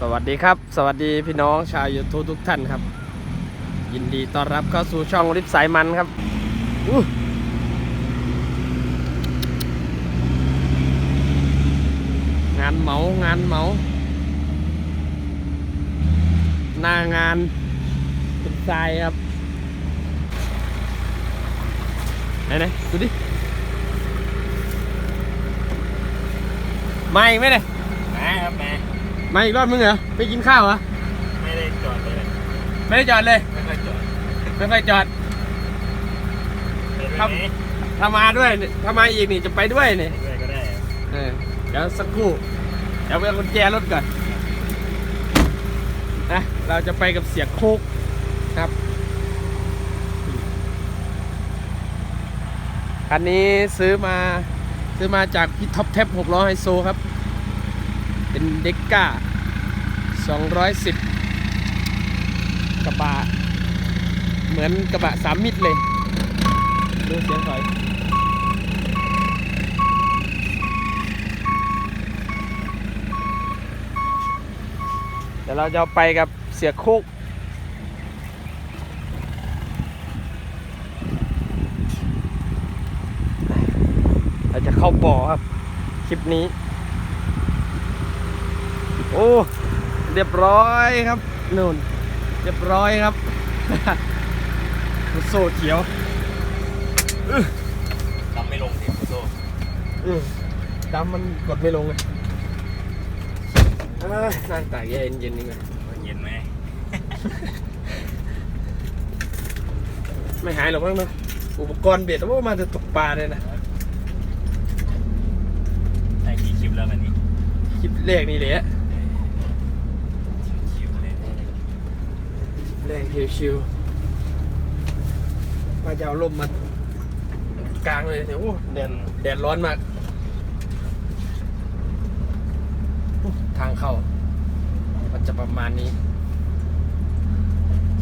สวัสดีครับ สวัสดีพี่น้องชาวยูทูบทุกท่านครับ ยินดีต้อนรับเข้าสู่ช่องริบสายมันครับงานเหมางานเหมาหน้างานเป็นทรายครับไหนไหนดูดิมาอีกไหมเนี่ยมาครับมา มาอีกรอบมึงเหรอไปกินข้าวเหรอไม่ได้จอดเลยไม่ได้จอดเลยไม่ค่อยจอดไม่ค่อยจอดไปด้วยครับไหมถ้ามาด้วยนี่ถ้ามาอีกนี่จะไปด้วยนี่ไปด้วยก็ได้ครับเออเดี๋ยวสักครู่เดี๋ยวไปเอากุญแจรถก่อนนะเราจะไปกับเสียโคกครับคันนี้ซื้อมาซื้อมาจากพี่ท็อปแท็บ6ล้อไฮโซครับ เป็นเด็กก้า 210 กระบะ เหมือนกระบะสามมิตรเลย ดูเสียงถอยเดี๋ยวเราจะไปกับเสียโคกเราจะเข้าบ่อครับ คลิปนี้ โอ้เรียบร้อยครับนู่นเรียบร้อยครับโซ่เขียวทำไม่ลงสิโซ่อืมดำมันกดไม่ลงเลยเอ้ยนั่งตากแอร์เย็นๆนี่ไงเย็นไหมไม่หายหรอกมั้งเนอะอุปกรณ์เบ็ดว่ามาจะตกปลาเลยนะได้กี่คลิปแล้ววันนี้คลิปแรกนี่เลยอะ ชิวๆเลย แรงชิวๆมาจะเอาลมมากลางเลยเนี่ยโอ้แดดแดดร้อนมากโอ้ทางเข้า มันจะประมาณนี้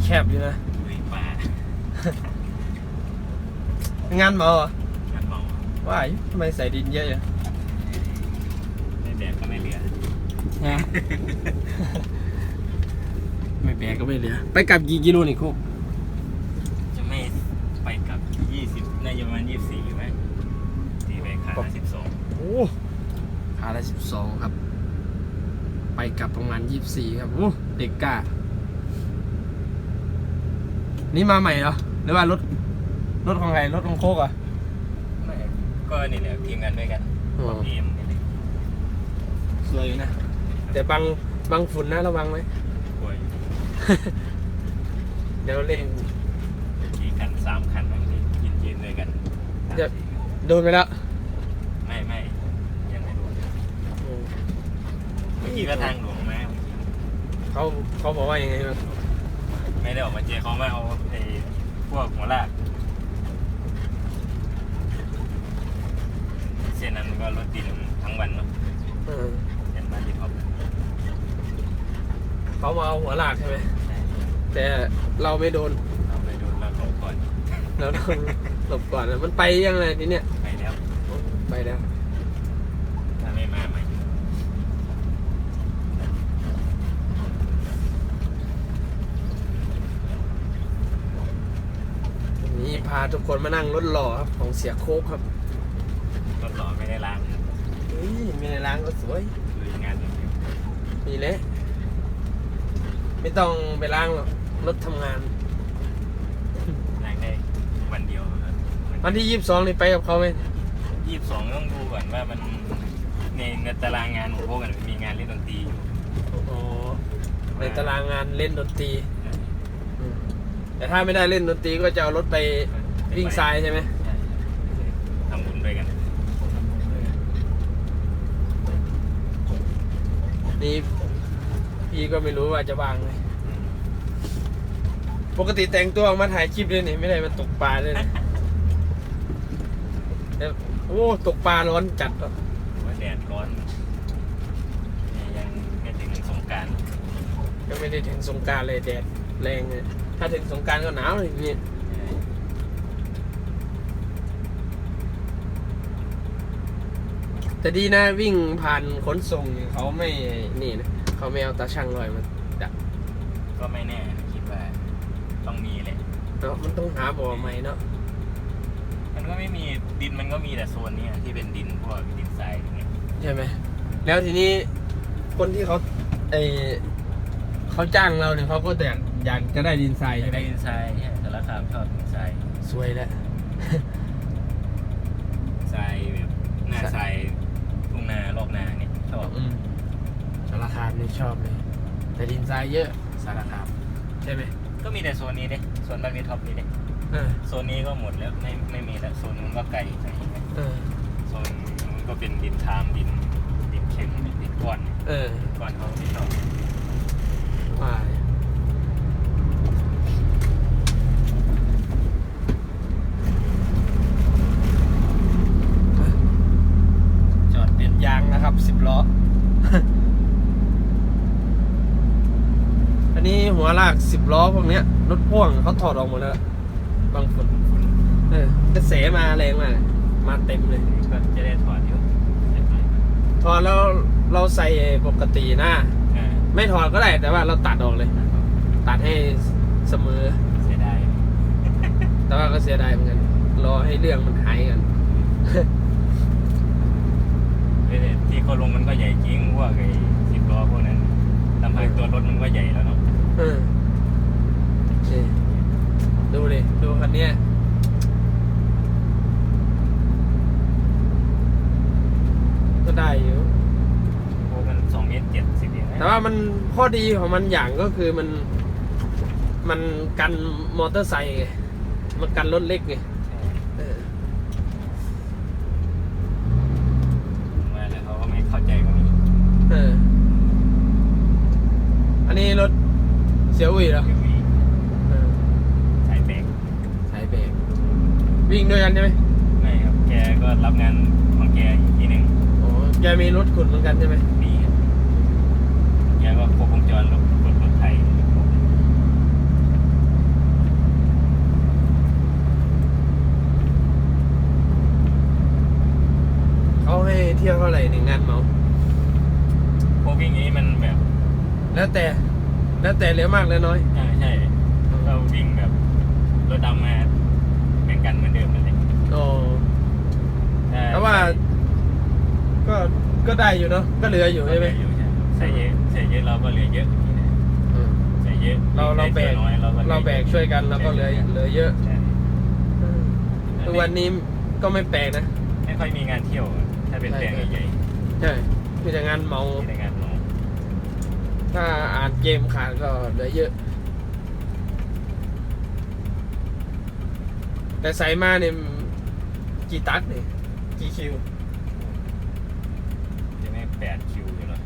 แคบอยู่นะลุยป่างานเมาเหรองานเมาว่าอยู่ทำไมใส่ดินเยอะอย่างไม่แดดก็ไม่เหลือฮะ ไม่แบกก็ไม่เหลือ ไปกลับกี่กิโลนี่คุกจะไม่ไปกลับยี่สิบน่าจะประมาณยี่สิบสี่ไหมตีไปขาสิบสองโอ้ขาละสิบสองครับ ไปกลับประมาณยี่สิบสี่ครับโอ้เด็กกล้า นี่มาใหม่เหรอ หรือว่ารถ รถของใคร รถของโคกเหรอะไม่ก็นี่แหละทีมงานด้วยกันพีเอ็มนี่แหละสวยอยู่นะ แต่บังบังฝุ่นนะระวังไหมป่วย เดี๋ยวเล่นกี่คันสามคันบางทีกินเย็นด้วยกันเดี๋ยวโดนไปแล้วไม่ไม่ยังไม่รู้เมื่อกี้ก็ทางหลวงมาเขาเขาบอกว่ายังไงบ้างไม่ได้ออกมาเจอเขามาเอาไอ้พวกหัวลากเส้นนั้นก็รถดินทั้งวันเนาะเออเส้นบ้านที่เขา เขามาเอาหัวลากใช่ไหมใช่แต่เราไม่โดนเราไปดูเราเขาก่อนเราโดนหลบก่อนนะมันไปยังไงทีเนี้ยไปแล้วไปแล้ว ถ้าไม่มาใหม่วันนี้พาทุกคนมานั่งรถหล่อครับของเสียโคกครับรถหล่อไม่ได้ล้างครับเฮ้ยมีในร้านก็สวยลุยงานอย่างเดียวมีเลย ไม่ต้องไปล้างหรอกรถทำงานล้างได้วันเดียวครับวันที่ยี่สิบสองนี่ไปกับเขาไหมยี่สิบสองต้องดูก่อนว่ามันในในตารางงานของพวกกันมีงานเล่นดนตรีอยู่อ๋อในตารางงานเล่นดนตรีอืมแต่ถ้าไม่ได้เล่นดนตรีก็จะเอารถไปวิ่งทรายใช่ไหมใช่ทำบุญด้วยกันนี่ พี่ก็ไม่รู้ว่าจะวางไหมปกติแต่งตัวออกมาถ่ายคลิปเลยนี่ไม่ได้มาตกปลาเลยนะแต่โอ้ตกปลาร้อนจัดอะว่าแดดร้อนเนี่ยยังไม่ถึงสงกรารก็ไม่ได้ถึงสงกรารเลยแดดแรงเลยถ้าถึงสงกรารก็หนาวเลยนี่แต่ดีนะวิ่งผ่านขนส่งเนี่ยเขาไม่นี่นะ เขาไม่เอาตาช่างลอยมาดักก็ไม่แน่นะคิดว่าต้องมีแหละเนาะมันต้องหาบ่อใหม่เนาะมันก็ไม่มีดินมันก็มีแต่โซนเนี้ยที่เป็นดินพวกดินทรายอย่างเงี้ยใช่ไหมแล้วทีนี้คนที่เขาไอเขาจ้างเราเนี่ยเขาก็แต่อยากจะได้ดินทรายอยาใช่กไหมได้ดินทรายใช่สารคามชอบดินทรายสวยแล้ว ทรายแบบหน้าทรายทุ่งนารอบนาเนี่ยชอบอืมสาร คามนี่ชอบเลย แต่ดินทรายเยอะสารคามใช่ไหมก็มีแต่โซนนี้เด้โซนบ้านมีท็อปนี่เด้เออโซนนี้ก็หมดแล้วไม่ไม่มีแล้วโซนนู้นก็ไกลไกลเออโซนนู้นก็เป็นดินทามดินดินเค็มดินก้อนเออก้อนเขาไม่ชอบว่าเลยจอดเปลี่ยนยางนะครับสิบล้อ อันนี้หัวลากสิบล้อ พวกเนี้ยรถพ่วงเขาถอดออกหมดแล้วล่ะบางคนเออกระแสมาแรงมากมาเต็มเลย ก็จะได้ถอดอยู่ได้ถอดถอดแล้วเราใส่ปกตินะอ่าไม่ถอดก็ได้แต่ว่าเราตัดออกเลย ตัดให้เสมอ เสียดายแต่ว่าก็เสียดายเหมือนกัน รอให้เรื่องมันหายกันเอ้ยที่เขาลงมันก็ใหญ่จริงพวกไอ้สิบล้อพวกนั้นลำพังตัวรถมันก็ใหญ่แล้วเนาะ เออนี่ดูดิ ดูคัน เนี้ยก็ได้อยู่ โอ้มันสองเมตรเจ็ดสิบเองนะแต่ว่ามันข้อดีของมันอย่างก็คือมัน มันกันมอเตอร์ไซค์ไงมันกันรถเล็กไงใช่เออมาแล้วเขาก็ไม่เข้าใจก็มีเออ อันนี้รถเสียอุ้ยเหรอคือมีเออ สายเบรก สายเบรก วิ่งด้วยกันใช่ไหมไม่ครับ แกก็รับงานของแกอีกทีหนึ่งโอ้แกมีรถขุดเหมือนกันใช่ไหมมีครับแกก็ครบวงจรรถรถรถไถเขาให้เที่ยวเท่าไหร่หนึ่งงานเหมา พวกวิ่งนี้มันแบบแล้วแต่ แล้วแต่เหลือมากเหลือน้อยใช่ใช่ เราวิ่งแบบรถดำมาแบ่ง กันเหมือนเดิมนั่นแหละโอ้แต่ว่า ก็ก็ได้อยู่เนาะก็เหลืออยู่ใช่ไหม ใส่เยอะใส่เยอะเราก็เหลือเยอะอืมใส่เยอะเราเราแบกน้อยเราก็หลือเราแบกช่วยกันเราก็เหลือเหลือเยอะใช่ทุกวันนี้ก็ไม่แปลกนะ ไม่ค่อยมีงานเที่ยวอะถ้าเป็นแปลงใหญ่ใช่มีแต่งานเมาๆที่ในงานน้องถ้าอ่านเกมขาดก็เหลือเยอะ แต่ใส่มาเนี่ยกี่ตัดเนี่ยกี่คิวจะไม่แปดคิวอยู่แล้ว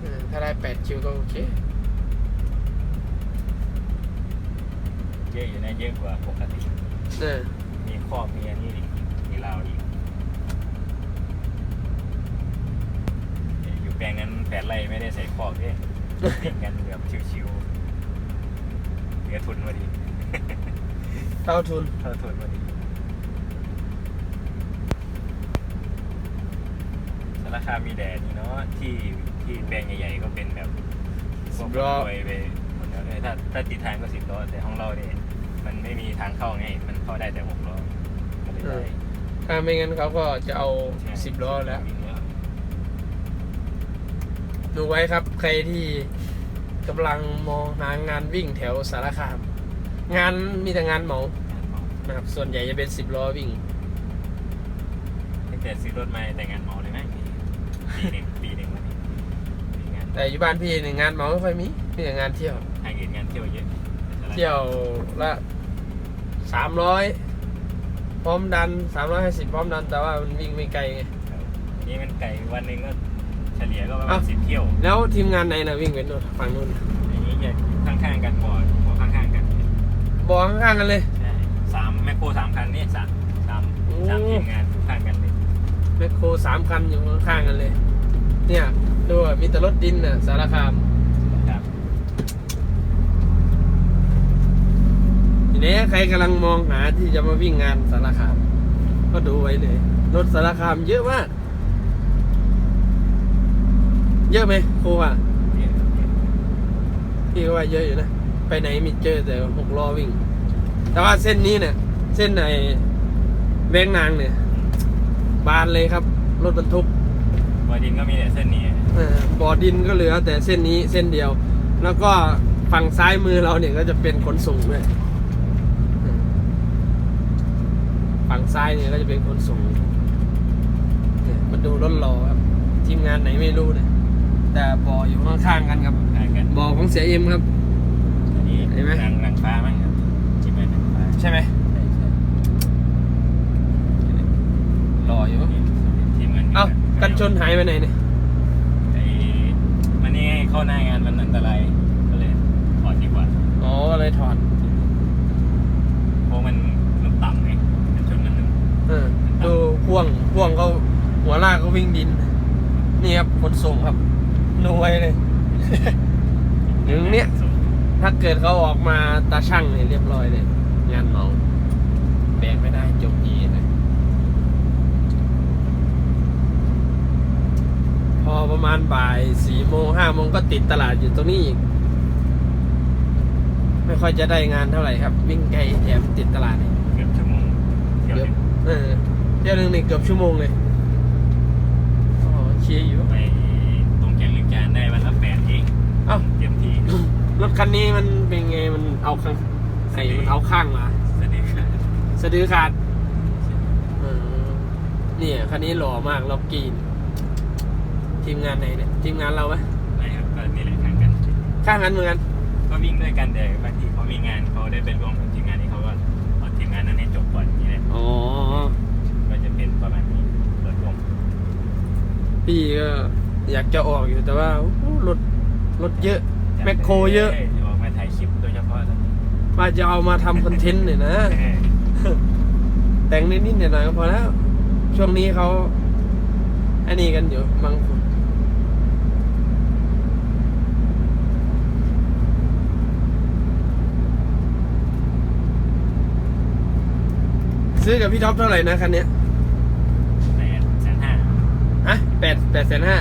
เออถ้าได้แปดคิวก็โอเคเยอะอยู่นะเยอะกว่าปกติเออมีครอบมีอันนี้อีกมีราวอีกอยู่แปลงนั้นแปดไร่ไม่ได้ใส่คอกด้วยติดกันแบบชิวๆเหลือทุนพอดี เท่าทุนเท่าทุนพอดีสารคามมีแดดนี่เนาะที่ที่แปลงใหญ่ๆก็เป็นแบบพวกรวยไปหมดแล้วเลยถ้าถ้าติดทางก็สิบล้อแต่ของเราเนี่ยมันไม่มีทางเข้าไงมันเข้าได้แต่หกล้อก็เลยได้ถ้าไม่งั้นเขาก็จะเอาสิบล้อแล้วดูไว้ครับใครที่กำลังมองหางานวิ่งแถวสารคาม งานมีแต่งานเหมานะครับ ส่วนใหญ่จะเป็นสิบล้อวิ่ง ตั้งแต่ซื้อรถมาแต่งงานเมาเลยไหมปีหนึ่งปีหนึ่งวันนี้มีงานแต่อยู่บ้านพี่เนี่ยงานเหมาไม่ค่อยมีมีแต่งานเที่ยวทางอื่นงานเที่ยวเยอะเที่ยวละสามร้อยพร้อมดันสามร้อยห้าสิบพร้อมดัน แต่ว่ามันวิ่งไม่ไกลไงครับอันนี้มันไก่วันหนึ่งก็เฉลี่ยก็ประมาอ้าณวสิบเที่ยวแล้วทีมงานไหนนะวิ่งเป็นนู่นฝั่งนู้นอันนี้จะข้างๆกันบ่อบ่อข้างๆกัน บอกข้างๆกันเลย ใช่สามแมคโครสามคันนี่สามสามโอ้ สามทีมงานอยู่ข้างกันเลยแมคโครสามคันอยู่ข้างๆกันเลย เนี่ยดูอะมีแต่รถดินน่ะสารคามครับทีนี้ใครกำลังมองหาที่จะมาวิ่งงานสารคาม ก็ดูไว้เลย รถสารคามเยอะมาก เยอะไหมครูอะเยอะเยอะพี่ก็ว่าเยอะอยู่นะ ไปไหนมีเจอแต่หกล้อวิ่ง แต่ว่าเส้นนี้เนี่ย เส้นไหนแวงนางเนี่ย บานเลยครับ รถบรรทุกบอดินก็มีแต่เส้นนี้เออบ่อดินก็เหลือแต่เส้นนี้เส้นเดียว แล้วก็ฝั่งซ้ายมือเราเนี่ยก็จะเป็นขนส่งด้วยเออฝั่งซ้ายเนี่ยก็จะเป็นขนส่งเนี่ยมันดูรถรอครับ ทีมงานไหนไม่รู้เนี่ยแต่บ่ออยู่ข้างๆกันครับห่างกันบ่อของเสียเอ็มครับ อันนี้เห็นไหมนางนางฟ้ามั้งครับที่เป็นนางฟ้าใช่ไหมใช่ใช่รออยู่ทีมงานเอ้ากันชนหายไปไหนเนี่ยไอ้มันนี่เข้าหน้างานมันอันตรายก็เลยถอดดีกว่าอ๋อก็เลยถอดเพราะมันมันต่ำไงกันชนมันหนึ่งเออดูพ่วงพ่วงเขาหัวลากเขาวิ่งดิน นี่ครับขนส่งครับรวยเลยอย่างเนี้ย ถ้าเกิดเขาออกมาตาช่างเนี่ยเรียบร้อยเลย งานเหมาแบกไม่ได้จบดีเลยพอประมาณบ่ายสี่โมงห้าโมงก็ติดตลาดอยู่ตรงนี้อีก ไม่ค่อยจะได้งานเท่าไหร่ครับ วิ่งไกลแถมติดตลาดอีกเกือบชั่วโมงเที่ยวเกือบหนึ่งเออเที่ยวหนึ่งนี่เกือบชั่วโมงเลยอ๋อเชียร์อยู่ไปตรงแก่งลึกจานได้วันละแปดเองเอ้าเต็มที่ รถคันนี้มันเป็นไงมันเอาข้างไอ้มันเอาข้างมาสวัสดีครับสะดือขาดเออเนี่ยคันนี้หล่อมากล็อกกีน ทีมงานไหนเนี่ยทีมงานเราไหมไม่ครับก็นี่แหละห่างกัน ข้างกันเหมือนกันก็วิ่งด้วยกันแต่บางทีเขามีงานเขาได้เป็นร่วมกับทีมงานนี้เขาก็เอาทีมงานนั้นให้จบก่อนอย่างนี้แหละอ๋อก็จะเป็นประมาณนี้รถร่วมพี่ก็อยากจะออกอยู่แต่ว่าโอ้โหรถรถเยอะ แมคโครเยอะ ออกมาถ่ายคลิปโดยเฉพาะตอนนี้ว่าจะเอามาทำคอนเทนต์เนี่ยนะ แต่งนิดๆหน่อยๆก็พอแล้ว ช่วงนี้เขาอันนี้กันอยู่บางคนซื้อกับพี่ท็อปเท่าไหร่นะคันเนี้ยแปดแสนห้าฮะแปดแปดแสนห้า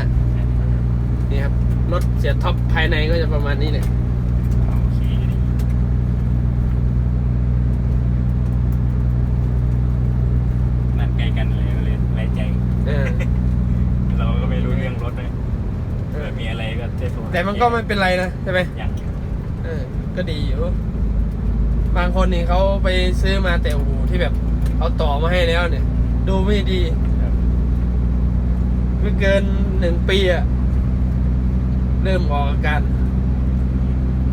นี่ครับ รถเสียท็อปภายในก็จะประมาณนี้เลยโอเคดีนัดใกล้กันเลยก็เลยไว้ใจ เออ เราก็ไม่รู้เรื่องรถนะเออมีอะไรก็จะโทรหาแต่มันก็ไม่เป็นไรนะใช่ไหมอย่างอยู่เออ ก็ดีอยู่ บางคนนี่เขาไปซื้อมาแต่อู่ที่แบบเขาต่อมาให้แล้วเนี่ย ดูไม่ดี ครับ ไม่เกินหนึ่งปีอะ เริ่มออกอาการ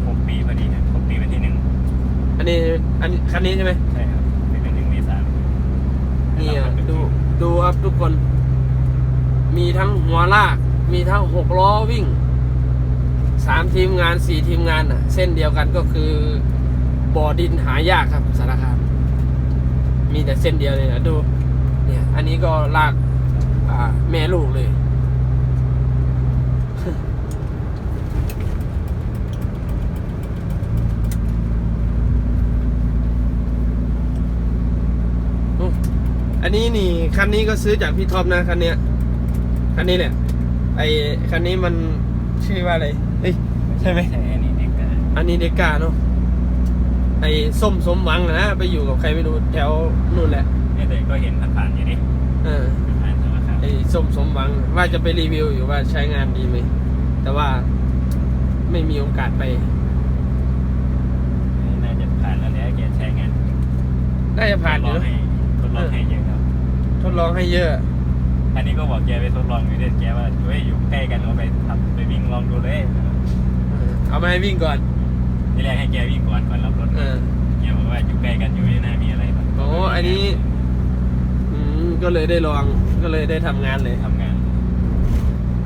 หกปีพอดีนะหกปีวันที่หนึ่งอันนี้อันนี้คันนี้ใช่ไหมใช่ครับเป็นหนึ่งเมษายนนี่อะดูดูครับทุกคน มีทั้งหัวลาก มีทั้งหกล้อวิ่งสามทีมงานสี่ทีมงานอะ เส้นเดียวกันก็คือบ่อดินหายากครับสารคามมีแต่เส้นเดียวเลยนะดู เนี่ย อันนี้ก็ลากอ่าแม่ลูกเลย อืม อันนี้นี่คันนี้ก็ซื้อจากพี่ท็อปนะคันเนี้ยคันนี้เนี่ยไอคันนี้มันชื่อว่าอะไรเฮ้ยใช่ไหมใช่อันนี้เด็กกันอันนี้เดก้าเนาะไอส้มสมหวังอะนะไปอยู่กับใครไม่รู้แถวนู่นแหละเนี่ยแต่ก็เห็นผ่านๆอยู่นี่เออผ่านสารคามไอส้มสมหวังว่าจะไปรีวิวอยู่ว่าใช้งานดีไหมแต่ว่าไม่มีโอกาสไปน่าจะผ่านแล้วแหละแกใช้งานน่าจะผ่านอยู่ทดลองเนอะให้ทดลองให้เยอะครับ ทดลองให้เยอะ อันนี้ก็บอกแกไปทดลองอยู่เด็ดแกว่าเฮ้ยอยู่ใกล้กันเอาไปทำไปวิ่งลองดูเลยเออเอามาให้วิ่งก่อนที่แรกให้แกวิ่งก่อนก่อนรับรถเออแกบอกว่าอยู่ใกล้กันอยู่ไม่น่ามีอะไรหรกโอ้อันนี้ อืมก็เลยได้ลองก็เลยได้ทำงานเลยทำงาน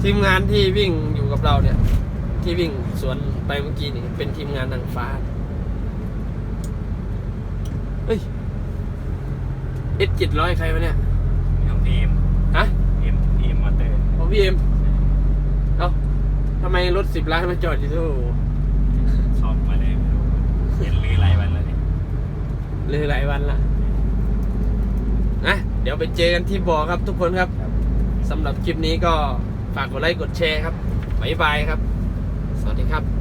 ทีมงานที่วิ่งอยู่กับเราเนี่ย ที่วิ่งสวนไปเมื่อกี้นี่เป็นทีมงานทางฟ้าเฮ้ยเอสเจ็ดร้อยใครวะเนี่ย ของพีเอ็มฮะพีเอ็มพีเอ็มมอเตอร์ของพี่เอ็มเอ้าทำไมรถสิบล้านมาจอดอยู่ที่โอ้โหชอบมาเลยไม่รู้เห็นลือหลายวันแล้วเนี่ยเลยหลายวันละนะเดี๋ยวไปเจอกันที่บ่อครับทุกคนครับสำหรับคลิปนี้ก็ฝากกดไลค์กดแชร์ครับบ๊ายบายครับ สวัสดีครับ